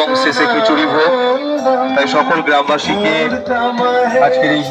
এবং শেষে খিচুড়ি ভোগ? তাই সকল গ্রামবাসীকে আজকের এই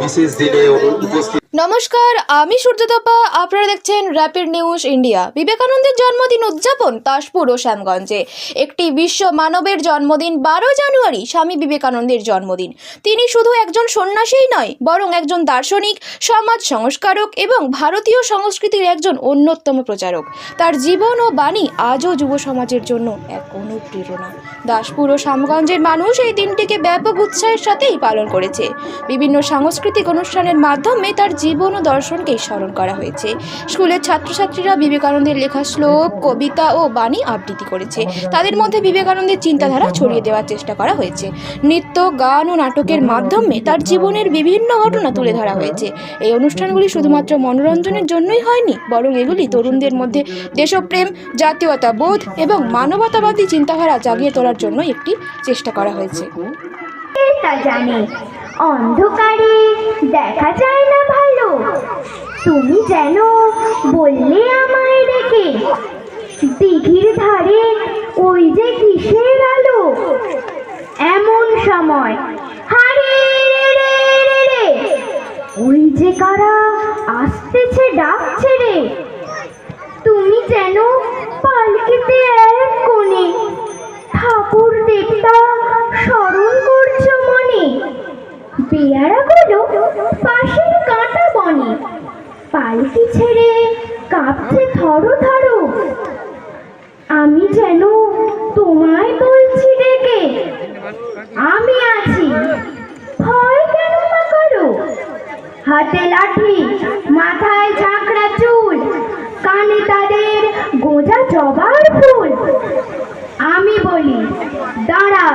বিশেষ দিনে উপস্থিত নমস্কার, আমি সূর্যদপা। আপনারা দেখছেন র্যাপিড নিউজ ইন্ডিয়া বিবেকানন্দের জন্মদিন উদযাপন তাজপুর ও শ্যামগঞ্জে। একটি বিশ্ব মানবের জন্মদিন, বারো জানুয়ারি, স্বামী বিবেকানন্দের জন্মদিন। তিনি শুধু একজন সন্ন্যাসীই নয়, বরং একজন দার্শনিক, সমাজ সংস্কারক এবং ভারতীয় সংস্কৃতির একজন অন্যতম প্রচারক। তার জীবন ও বাণী আজও যুব সমাজের জন্য এক অনুপ্রেরণা। দাসপুর ও শ্যামগঞ্জের মানুষ এই দিনটিকে ব্যাপক উৎসাহের সাথেই পালন করেছে। বিভিন্ন সাংস্কৃতিক অনুষ্ঠানের মাধ্যমে তার জীবন ও দর্শনকে স্মরণ করা হয়েছে। স্কুলের ছাত্রছাত্রীরা বিবেকানন্দের লেখা শ্লোক, কবিতা ও বাণী আবৃত্তি করেছে। তাদের মধ্যে বিবেকানন্দের চিন্তাধারা ছড়িয়ে দেওয়ার চেষ্টা করা হয়েছে। নৃত্য, গান ও নাটকের মাধ্যমে তার জীবনের বিভিন্ন ঘটনা তুলে ধরা হয়েছে। এই অনুষ্ঠানগুলি শুধুমাত্র মনোরঞ্জনের জন্যই হয়নি, বরং এগুলি তরুণদের মধ্যে দেশপ্রেম জাতীয়তা বোধ এবং মানবতাবাদী চিন্তাধারা জাগিয়ে তোলার জন্য একটি চেষ্টা করা হয়েছে। তা জানে। অন্ধকারে দেখা যায় না ভালো। তুমি যেন বললে আমায় ডেকে দিঘির ধারে ওই যে কিসের আলো? এমন সময় রে, ওই যে কারা আসতেছে, ডাকছে রে। তুমি যেন পেয়ারাগুলো পাশের কাঁটা বনে। পালকি ছেড়ে কাঁপছে থরো থরো আমি যেন তোমায় বলছি ডেকে, আমি আছি। ভয় কেন মা করো? হাতে লাঠি, মাথায় ঝাঁকড়া চুল, কানে তাদের গোজা জবার ফুল আমি বলি দাঁড়া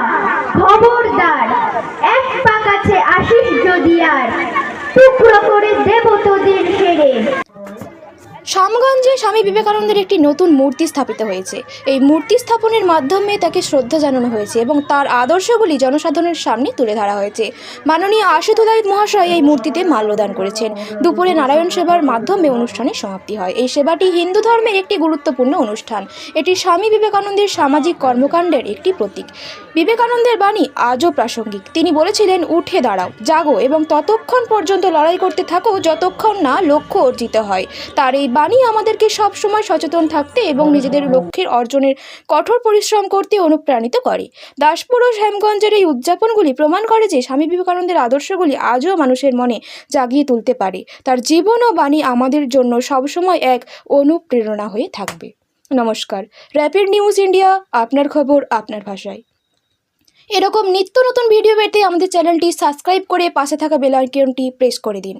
খবরদার এক পা কাছে আসিস যদি আর টুকরো করে দেব তোদের ছেড়ে শ্যামগঞ্জে স্বামী বিবেকানন্দের একটি নতুন মূর্তি স্থাপিত হয়েছে। এই মূর্তি স্থাপনের মাধ্যমে তাকে শ্রদ্ধা জানানো হয়েছে এবং তার আদর্শগুলি জনসাধারণের সামনে তুলে ধরা হয়েছে। মাননীয় আশুতোদায়িত মহাশয় এই মূর্তিতে মাল্যদান করেছেন। দুপুরে নারায়ণ সেবার মাধ্যমে অনুষ্ঠানের সমাপ্তি হয়। এই সেবাটি হিন্দু ধর্মের একটি গুরুত্বপূর্ণ অনুষ্ঠান। এটি স্বামী বিবেকানন্দের সামাজিক কর্মকাণ্ডের একটি প্রতীক। বিবেকানন্দের বাণী আজও প্রাসঙ্গিক। তিনি বলেছিলেন, উঠে দাঁড়াও, জাগো এবং ততক্ষণ পর্যন্ত লড়াই করতে থাকো যতক্ষণ না লক্ষ্য অর্জিত হয়। তার এই বাণী আমাদেরকে সবসময় সচেতন থাকতে এবং নিজেদের লক্ষ্যের অর্জনের কঠোর পরিশ্রম করতে অনুপ্রাণিত করে। দাসপুর ও শ্যামগঞ্জের এই উদযাপনগুলি প্রমাণ করে যে স্বামী বিবেকানন্দের আদর্শগুলি আজও মানুষের মনে জাগিয়ে তুলতে পারে। তার জীবন ও বাণী আমাদের জন্য সবসময় এক অনুপ্রেরণা হয়ে থাকবে। নমস্কার। র্যাপিড নিউজ ইন্ডিয়া, আপনার খবর, আপনার ভাষায়। এরকম নিত্য নতুন ভিডিও পেতে আমাদের চ্যানেলটি সাবস্ক্রাইব করে পাশে থাকা বেল আইকনটি প্রেস করে দিন।